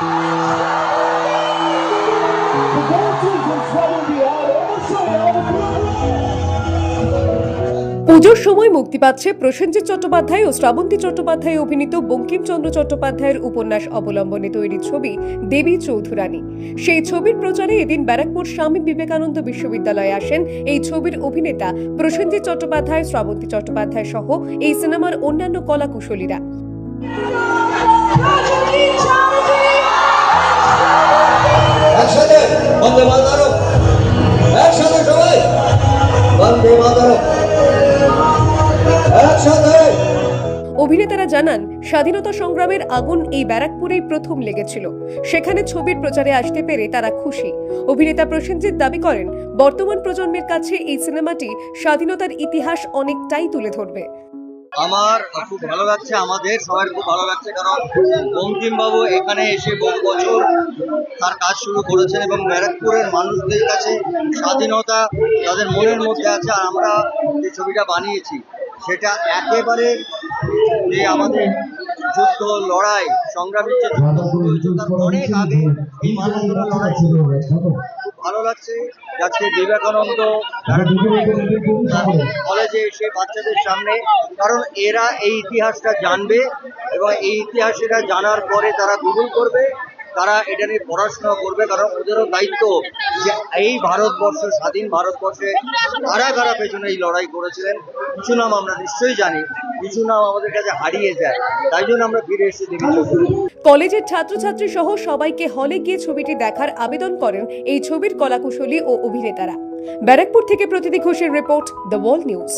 পুজোর সময় মুক্তি পাচ্ছে প্রসেনজিৎ চট্টোপাধ্যায় ও শ্রাবন্তী চট্টোপাধ্যায় অভিনীত বঙ্কিমচন্দ্র চট্টোপাধ্যায়ের উপন্যাস অবলম্বনে তৈরি ছবি দেবী চৌধুরানী। সেই ছবির প্রচারে এদিন ব্যারাকপুর স্বামী বিবেকানন্দ বিশ্ববিদ্যালয়ে আসেন এই ছবির অভিনেতা প্রসেনজিৎ চট্টোপাধ্যায়, শ্রাবন্তী চট্টোপাধ্যায় সহ এই সিনেমার অন্যান্য কলাকুশলীরা। অভিনেতারা জানান, স্বাধীনতা সংগ্রামের আগুন এই ব্যারাকপুরেই প্রথম লেগেছিল। সেখানে ছবির প্রচারে আসতে পেরে তারা খুশি। অভিনেতা প্রসেনজিৎ দাবি করেন, বর্তমান প্রজন্মের কাছে এই সিনেমাটি স্বাধীনতার ইতিহাস অনেকটাই তুলে ধরবে। আমার খুব ভালো লাগছে আমাদের সবার খুব ভালো লাগছে কারণ বঙ্কিমবাবু এখানে এসে বহু বছর তার কাজ শুরু করেছেন এবং ব্যারাকপুরের মানুষদের কাছে স্বাধীনতা তাদের মনের মধ্যে আছে আর আমরা যে ছবিটা বানিয়েছি সেটা একেবারে যে আমাদের যুদ্ধ লড়াই সংগ্রামের যে যুদ্ধ তার অনেক আগে এই মানুষগুলো লড়াই শুরু খুব ভালো লাগছে। যাচ্ছে আজকে বিবেকানন্দ কলেজে এসে বাচ্চাদের সামনে। কারণ এরা এই ইতিহাসটা জানবে এবং এই ইতিহাস এরা জানার পরে তারা গুগল করবে। তারা এটা নিয়ে পড়াশোনা করবে কারণ ওদেরও দায়িত্ব যে এই ভারতবর্ষ, স্বাধীন ভারতবর্ষে কারা কারা পেছনে এই লড়াই করেছিলেন, কিছু নাম আমরা নিশ্চয়ই জানি, কিছু নাম আমাদের কাছে হারিয়ে যায়, তাই জন্য আমরা ফিরে দেবী চৌধুরী কলেজের ছাত্রছাত্রী সহ সবাইকে হলে গিয়ে ছবিটি দেখার আবেদন করেন এই ছবির কলাকুশলী ও অভিনেতারা। ব্যারাকপুর থেকে প্রতিদি ঘোষের রিপোর্ট, দ্য ওয়ার্ল্ড নিউজ।